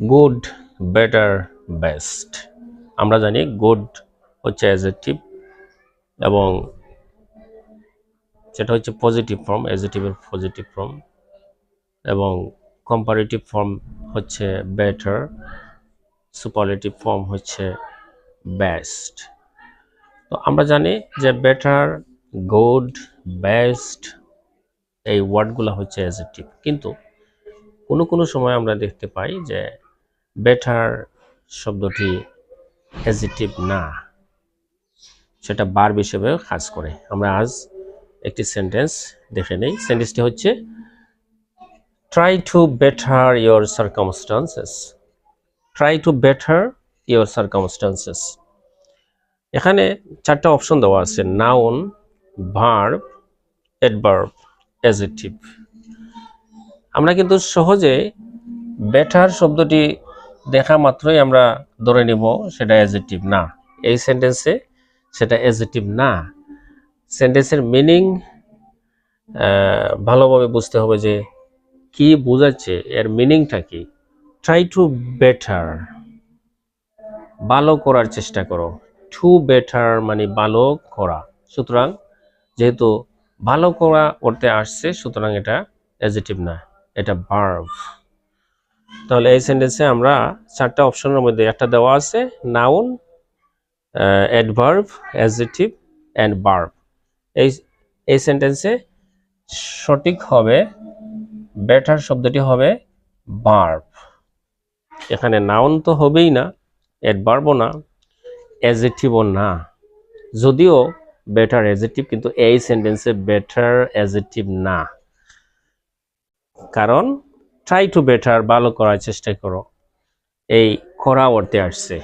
Good better best আমরা জানি good হচ্ছে অ্যাজেটিভ এবং সেটা হচ্ছে পজিটিভ ফর্ম অ্যাজেটিভের পজিটিভ ফর্ম এবং কম্পারেটিভ ফর্ম হচ্ছে বেটার সুপারলেটিভ ফর্ম হচ্ছে বেস্ট তো আমরা জানি যে বেটার গুড বেস্ট এই ওয়ার্ডগুলো হচ্ছে অ্যাজেটিভ কিন্তু কোনো কোনো সময় আমরা দেখতে পাই যে বেটার শব্দটি অ্যাজেটিভ না। সেটা বার্ব হিসেবে কাজ করে। আমরা আজ একটি সেন্টেন্স দেখে নেই। সেন্টেন্সটি হচ্ছে try to better your circumstances try to better your circumstances এখানে চারটা অপশন দেওয়া আছে। নাউন ভার্ব অ্যাডভার্ব অ্যাজেটিভ আমরা কিন্তু সহজে বেটার শব্দটি দেখা মাত্রই আমরা ধরে নেব সেটা অ্যাজেটিভ না। এই সেন্টেন্সে সেটা অ্যাজেটিভ না। সেন্টেন্সের মিনিং ভালোভাবে বুঝতে হবে যে কি বোঝাচ্ছে, এর মিনিংটা কি। ট্রাই টু বেটার ভালো করার চেষ্টা করো। টু বেটার মানে ভালো করা। সুতরাং যেহেতু ভালো করা করতে আসছে, সুতরাং এটা অ্যাজেটিভ না, এটা ভার্ভ তাহলে এই সেন্টেন্সে আমরা চারটা অপশনের মধ্যে একটা দেওয়া আছে noun adverb adjective and verb এই এই সেন্টেন্সে সঠিক হবে বেটার শব্দটি হবে ভার্ভ এখানে নাউন তো হবেই না অ্যাডভার্বও না অ্যাজেটিভও না। যদিও বেটার অ্যাজেটিভ কিন্তু এই সেন্টেন্সে বেটার অ্যাজেটিভ না। কারণ ট্রাই টু বেটার ভালো করার চেষ্টা করো। এই খরা অর্থে আসছে।